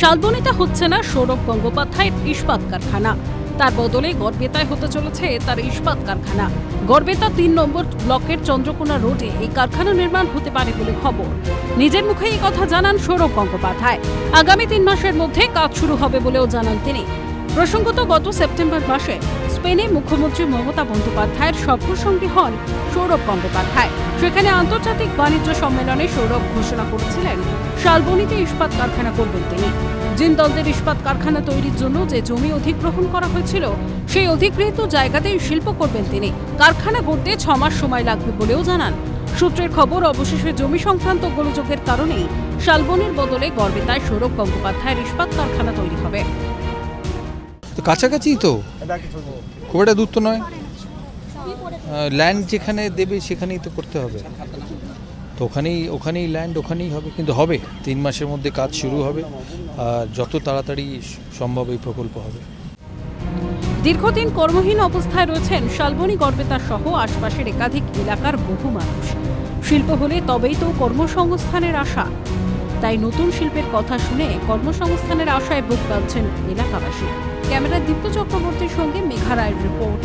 শালবনিতে হচ্ছে না সৌরভ গঙ্গোপাধ্যায়ের ইস্পাত কারখানা। তার বদলে গড়বেতায় হতে চলেছে তার ইস্পাত কারখানা। গড়বেতা তিন নম্বর ব্লকের চন্দ্রকোনা রোডে এই কারখানা নির্মাণ হতে পারে বলে খবর। নিজের মুখে এই কথা জানান সৌরভ গঙ্গোপাধ্যায়। আগামী তিন মাসের মধ্যে কাজ শুরু হবে বলেও জানান তিনি। প্রসঙ্গত, গত সেপ্টেম্বর মাসে স্পেনে মুখ্যমন্ত্রী মমতা বন্দ্যোপাধ্যায়ের সফরসঙ্গী হন সৌরভ গঙ্গোপাধ্যায়। সেখানে আন্তর্জাতিক বাণিজ্য সম্মেলনে সৌরভ ঘোষণা করেছিলেন, শালবনিতে ইস্পাত কারখানা করবেন তিনি। জিন্দলদের ইস্পাত কারখানা তৈরির জন্য যে জমি অধিগ্রহণ করা হয়েছিল, সেই অধিগৃহীত জায়গাতেই শিল্প করবেন তিনি। কারখানা গড়তে ছ মাস সময় লাগবে বলেও জানান। সূত্রের খবর, অবশেষে জমি সংক্রান্ত গোলযোগের কারণেই শালবনের বদলে গড়বেতায় সৌরভ গঙ্গোপাধ্যায়ের ইস্পাত কারখানা তৈরি হবে। তো কাছাকাছি তো? খুব একটা দূর তো নয়। ল্যান্ড যেখানে দেবে সেখানেই তো করতে হবে। তো ওখানেই ওখানেই ল্যান্ড ওখানেই হবে, কিন্তু হবে। তিন মাসের মধ্যে কাজ শুরু হবে, আর যত তাড়াতাড়ি সম্ভব এই প্রকল্প হবে। দীর্ঘদিন কর্মহীন অবস্থায় রয়েছেন শালবনী গড়বেতা সহ আশপাশের একাধিক এলাকার বহু মানুষ। শিল্প হলে তবেই তো কর্মসংস্থানের আশা। তাই নতুন শিল্পের কথা শুনে কর্মসংস্থানের আশায় বুক বাঁধছেন এলাকাবাসী। ক্যামেরা দীপ্ত চক্রবর্তীর সঙ্গে মেঘা রায়ের রিপোর্ট